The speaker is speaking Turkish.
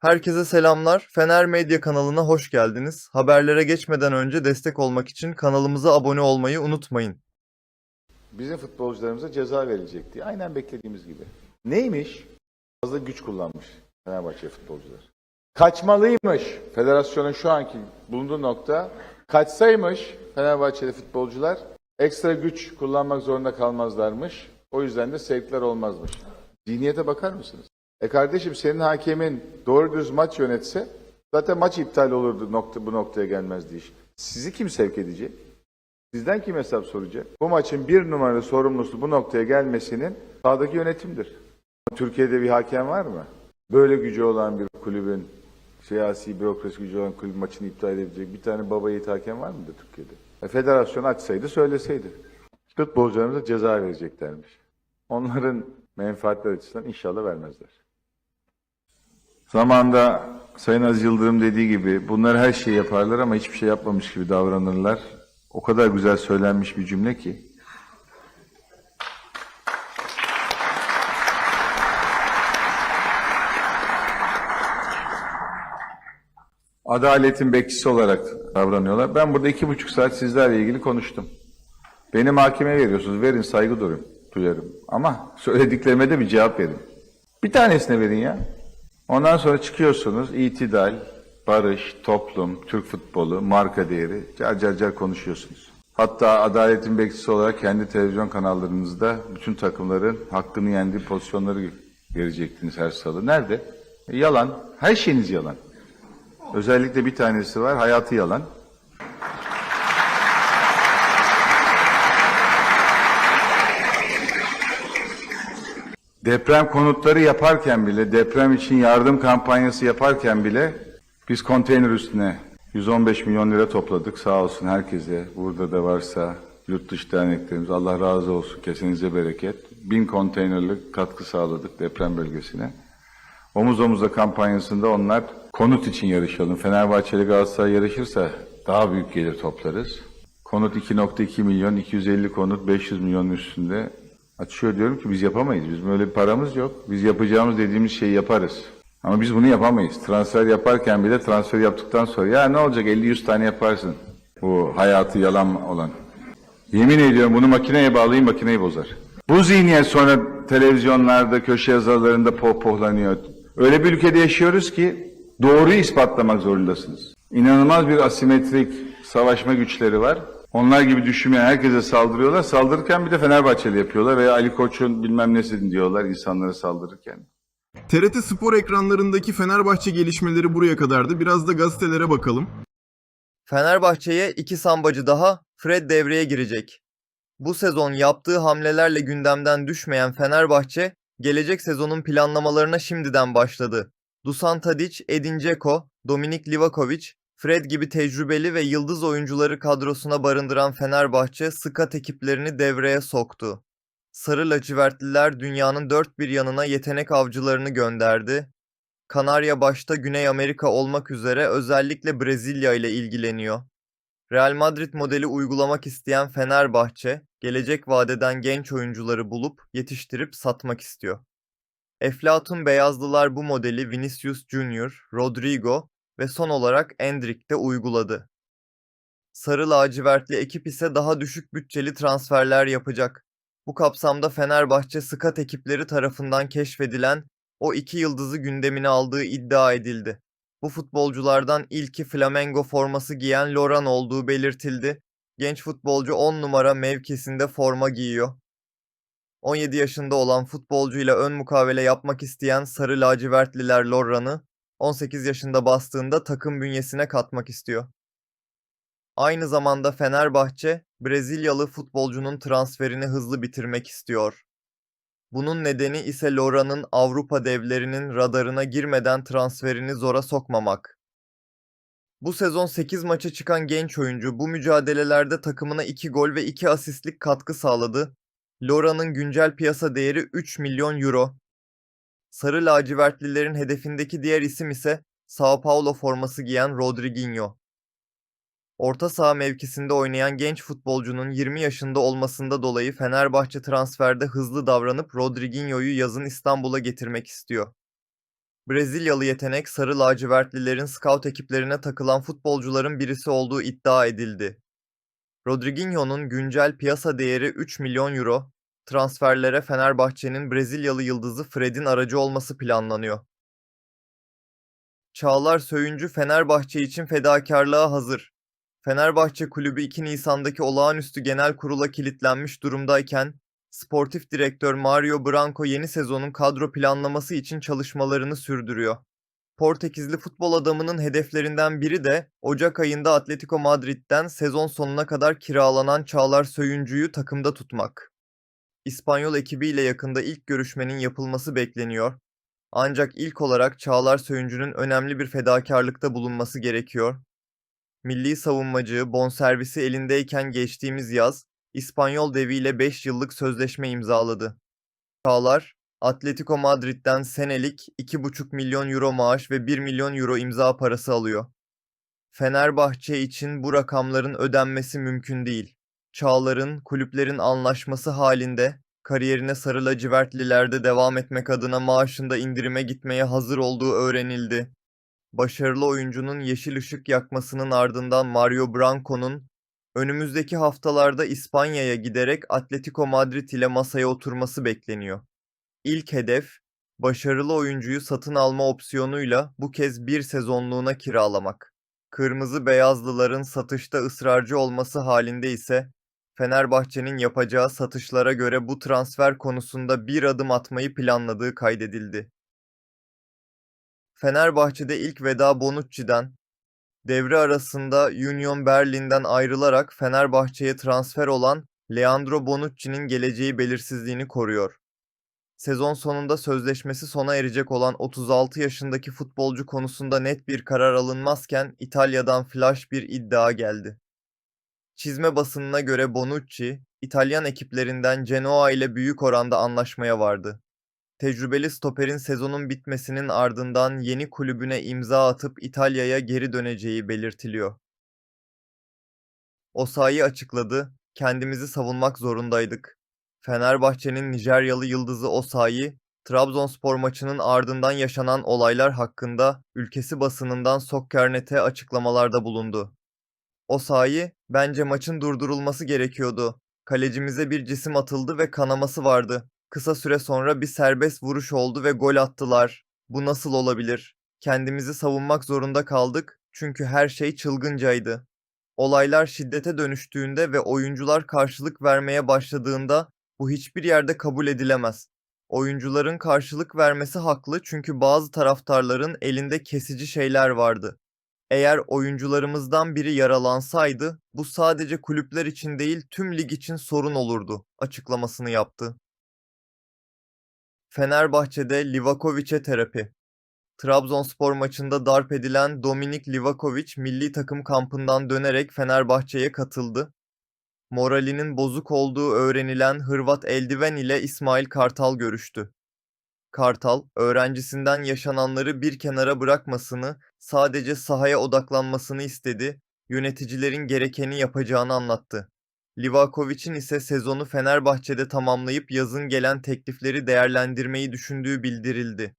Herkese selamlar. Fener Medya kanalına hoş geldiniz. Haberlere geçmeden önce destek olmak için kanalımıza abone olmayı unutmayın. Bizim futbolcularımıza ceza verilecekti. Aynen beklediğimiz gibi. Neymiş? Fazla güç kullanmış Fenerbahçe futbolcular. Kaçmalıymış. Federasyonun şu anki bulunduğu nokta kaçsaymış Fenerbahçeli futbolcular ekstra güç kullanmak zorunda kalmazlarmış. O yüzden de sevkler olmazmış. Zihniyete bakar mısınız? E kardeşim senin hakemin doğru düz maç yönetse zaten maç iptal olurdu nokta, bu noktaya gelmezdi iş. Sizi kim sevk edecek? Sizden kim hesap soracak? Bu maçın bir numaralı sorumlusu bu noktaya gelmesinin sahadaki yönetimdir. Türkiye'de bir hakem var mı? Böyle gücü olan bir kulübün, siyasi bürokrasi gücü olan kulüp maçını iptal edebilecek bir tane baba yiğit hakem var mıydı Türkiye'de? E, federasyon açsaydı söyleseydi. Futbolcularımıza ceza vereceklermiş. Onların menfaatler açısından inşallah vermezler. Zamanında Sayın Aziz Yıldırım dediği gibi bunlar her şeyi yaparlar ama hiçbir şey yapmamış gibi davranırlar. O kadar güzel söylenmiş bir cümle ki. Adaletin bekçisi olarak davranıyorlar. Ben burada iki buçuk saat sizlerle ilgili konuştum. Beni mahkemeye veriyorsunuz. Verin saygı durun, duyarım. Ama söylediklerime de bir cevap verin. Bir tanesine verin ya. Ondan sonra çıkıyorsunuz itidal, barış, toplum, Türk futbolu, marka değeri car car car konuşuyorsunuz. Hatta adaletin bekçisi olarak kendi televizyon kanallarınızda bütün takımların hakkını yendiği pozisyonları verecektiniz her salı. Nerede? E, yalan. Her şeyiniz yalan. Özellikle bir tanesi var, hayatı yalan. Deprem konutları yaparken bile, deprem için yardım kampanyası yaparken bile biz konteyner üstüne 115 milyon lira topladık. Sağ olsun herkese, burada da varsa yurt dışı derneklerimiz Allah razı olsun, kesinize bereket. Bin konteynerlik katkı sağladık deprem bölgesine. Omuz omuza kampanyasında onlar konut için yarışalım. Fenerbahçe ile Galatasaray yarışırsa daha büyük gelir toplarız. Konut 2.2 milyon, 250 konut 500 milyonun üstünde açıyor diyorum ki biz yapamayız. Bizim öyle bir paramız yok. Biz yapacağımız dediğimiz şeyi yaparız. Ama biz bunu yapamayız. Transfer yaparken bile transfer yaptıktan sonra ya ne olacak 50-100 tane yaparsın. Bu hayatı yalan olan. Yemin ediyorum bunu makineye bağlayayım makineyi bozar. Bu zihniyet sonra televizyonlarda, köşe yazarlarında pohpohlanıyor. Öyle bir ülkede yaşıyoruz ki doğruyu ispatlamak zorundasınız. İnanılmaz bir asimetrik savaşma güçleri var. Onlar gibi düşünmeyen herkese saldırıyorlar. Saldırırken bir de Fenerbahçeli yapıyorlar veya Ali Koç'un bilmem nesin diyorlar insanlara saldırırken. TRT Spor ekranlarındaki Fenerbahçe gelişmeleri buraya kadardı. Biraz da gazetelere bakalım. Fenerbahçe'ye iki sambacı daha Fred devreye girecek. Bu sezon yaptığı hamlelerle gündemden düşmeyen Fenerbahçe, gelecek sezonun planlamalarına şimdiden başladı. Dusan Tadic, Edin Dzeko, Dominik Livakovic, Fred gibi tecrübeli ve yıldız oyuncuları kadrosuna barındıran Fenerbahçe, skat ekiplerini devreye soktu. Sarı lacivertliler dünyanın dört bir yanına yetenek avcılarını gönderdi. Kanarya başta Güney Amerika olmak üzere özellikle Brezilya ile ilgileniyor. Real Madrid modeli uygulamak isteyen Fenerbahçe, gelecek vadeden genç oyuncuları bulup yetiştirip satmak istiyor. Eflatun Beyazlılar bu modeli Vinicius Junior, Rodrigo ve son olarak Endrick'te uyguladı. Sarı lacivertli ekip ise daha düşük bütçeli transferler yapacak. Bu kapsamda Fenerbahçe skat ekipleri tarafından keşfedilen o iki yıldızı gündemine aldığı iddia edildi. Bu futbolculardan ilki Flamengo forması giyen Loran olduğu belirtildi. Genç futbolcu 10 numara mevkisinde forma giyiyor. 17 yaşında olan futbolcuyla ön mukavele yapmak isteyen sarı lacivertliler Loran'ı 18 yaşında bastığında takım bünyesine katmak istiyor. Aynı zamanda Fenerbahçe, Brezilyalı futbolcunun transferini hızlı bitirmek istiyor. Bunun nedeni ise Loran'ın Avrupa devlerinin radarına girmeden transferini zora sokmamak. Bu sezon 8 maça çıkan genç oyuncu bu mücadelelerde takımına 2 gol ve 2 asistlik katkı sağladı. Loran'ın güncel piyasa değeri 3 milyon euro. Sarı lacivertlilerin hedefindeki diğer isim ise Sao Paulo forması giyen Rodriguinho. Orta saha mevkisinde oynayan genç futbolcunun 20 yaşında olmasında dolayı Fenerbahçe transferde hızlı davranıp Rodriguinho'yu yazın İstanbul'a getirmek istiyor. Brezilyalı yetenek sarı lacivertlilerin scout ekiplerine takılan futbolcuların birisi olduğu iddia edildi. Rodriguinho'nun güncel piyasa değeri 3 milyon euro, transferlere Fenerbahçe'nin Brezilyalı yıldızı Fred'in aracı olması planlanıyor. Çağlar Söyüncü Fenerbahçe için fedakarlığa hazır. Fenerbahçe Kulübü 2 Nisan'daki olağanüstü genel kurula kilitlenmiş durumdayken, sportif direktör Mario Branco yeni sezonun kadro planlaması için çalışmalarını sürdürüyor. Portekizli futbol adamının hedeflerinden biri de Ocak ayında Atletico Madrid'den sezon sonuna kadar kiralanan Çağlar Söyüncü'yü takımda tutmak. İspanyol ekibiyle yakında ilk görüşmenin yapılması bekleniyor. Ancak ilk olarak Çağlar Söyüncü'nün önemli bir fedakarlıkta bulunması gerekiyor. Milli savunmacı bonservisi elindeyken geçtiğimiz yaz İspanyol deviyle 5 yıllık sözleşme imzaladı. Çağlar, Atletico Madrid'den senelik 2,5 milyon euro maaş ve 1 milyon euro imza parası alıyor. Fenerbahçe için bu rakamların ödenmesi mümkün değil. Çağlar'ın kulüplerin anlaşması halinde kariyerine sarı lacivertlilerde devam etmek adına maaşında indirime gitmeye hazır olduğu öğrenildi. Başarılı oyuncunun yeşil ışık yakmasının ardından Mario Branco'nun önümüzdeki haftalarda İspanya'ya giderek Atletico Madrid ile masaya oturması bekleniyor. İlk hedef, başarılı oyuncuyu satın alma opsiyonuyla bu kez bir sezonluğuna kiralamak. Kırmızı beyazlıların satışta ısrarcı olması halinde ise Fenerbahçe'nin yapacağı satışlara göre bu transfer konusunda bir adım atmayı planladığı kaydedildi. Fenerbahçe'de ilk veda Bonucci'den, devre arasında Union Berlin'den ayrılarak Fenerbahçe'ye transfer olan Leandro Bonucci'nin geleceği belirsizliğini koruyor. Sezon sonunda sözleşmesi sona erecek olan 36 yaşındaki futbolcu konusunda net bir karar alınmazken İtalya'dan flash bir iddia geldi. Çizme basınına göre Bonucci, İtalyan ekiplerinden Genoa ile büyük oranda anlaşmaya vardı. Tecrübeli stoperin sezonun bitmesinin ardından yeni kulübüne imza atıp İtalya'ya geri döneceği belirtiliyor. Osayi açıkladı, kendimizi savunmak zorundaydık. Fenerbahçe'nin Nijeryalı yıldızı Osayi, Trabzonspor maçının ardından yaşanan olaylar hakkında ülkesi basınından Sokkernet'e açıklamalarda bulundu. Osayi, bence maçın durdurulması gerekiyordu. Kalecimize bir cisim atıldı ve kanaması vardı. Kısa süre sonra bir serbest vuruş oldu ve gol attılar. Bu nasıl olabilir? Kendimizi savunmak zorunda kaldık çünkü her şey çılgıncaydı. Olaylar şiddete dönüştüğünde ve oyuncular karşılık vermeye başladığında bu hiçbir yerde kabul edilemez. Oyuncuların karşılık vermesi haklı çünkü bazı taraftarların elinde kesici şeyler vardı. Eğer oyuncularımızdan biri yaralansaydı bu sadece kulüpler için değil tüm lig için sorun olurdu açıklamasını yaptı. Fenerbahçe'de Livakovic'e terapi. Trabzonspor maçında darp edilen Dominik Livakovic milli takım kampından dönerek Fenerbahçe'ye katıldı. Moralinin bozuk olduğu öğrenilen Hırvat eldiven ile İsmail Kartal görüştü. Kartal, öğrencisinden yaşananları bir kenara bırakmasını, sadece sahaya odaklanmasını istedi, yöneticilerin gerekeni yapacağını anlattı. Livakovic'in ise sezonu Fenerbahçe'de tamamlayıp yazın gelen teklifleri değerlendirmeyi düşündüğü bildirildi.